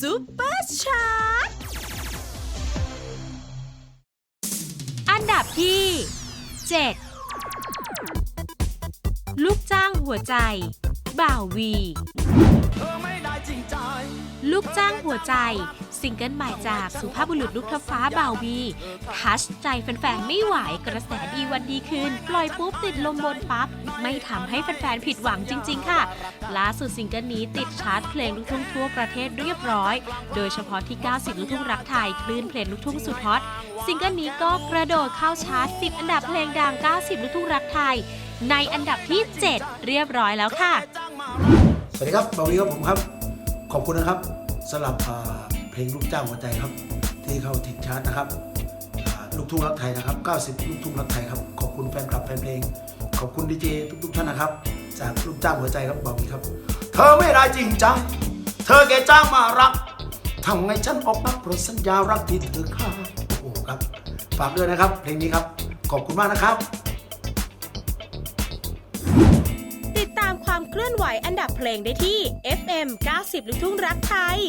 ซูเปอร์ชาร์ตอันดับที่ 7 ลูกจ้างหัวใจ บ่าววี ลูกจ้างหัวใจ ซิงเกิลใหม่จากสุภาพบุรุษลูกทัพฟ้าบ่าววีทัชใจแฟนๆ ไม่ไหวกระแสดีวันดีคืน ปล่อยปุ๊บติดลมบนปั๊บ ไม่ทำให้แฟนๆ ผิดหวังจริง ๆ ค่ะ ล่าสุดซิงเกิลนี้ติดชาร์ตเพลงลูกทุ่งทั่วประเทศเรียบร้อย โดยเฉพาะที่ 90 ลูกทุ่งรักไทย คลื่นเพลงลูกทุ่งสุดฮอตซิงเกิลนี้ก็กระโดดเข้าชาร์ต 10 อันดับเพลงดัง 90 ลูกทุ่งรักไทย ในอันดับที่ 7 เรียบร้อยแล้วค่ะ สวัสดีครับบาวีครับผมครับ ขอบคุณนะครับสำหรับ เพลงลูกจ้างหัวใจครับ ที่เข้าติดชาร์ตนะครับลูกทุ่งรักไทยนะครับ 90 ลูกทุ่งรักไทยครับ ขอบคุณแฟนคลับแฟนเพลง ขอบคุณดีเจทุกๆท่านนะครับ จากลูกจ้างหัวใจครับบาวีครับ เธอไม่ได้จริงใจเธอแค่จ้างมารักทำไงฉันออกมาโปรสัญญารักที่เธอค่าโอ้โหครับ ฝากด้วยนะครับ เพลงนี้ครับ ขอบคุณมากนะครับ ติดตามความเคลื่อนไหวอันดับเพลงได้ที่ FM 90 ลูกทุ่งรักไทย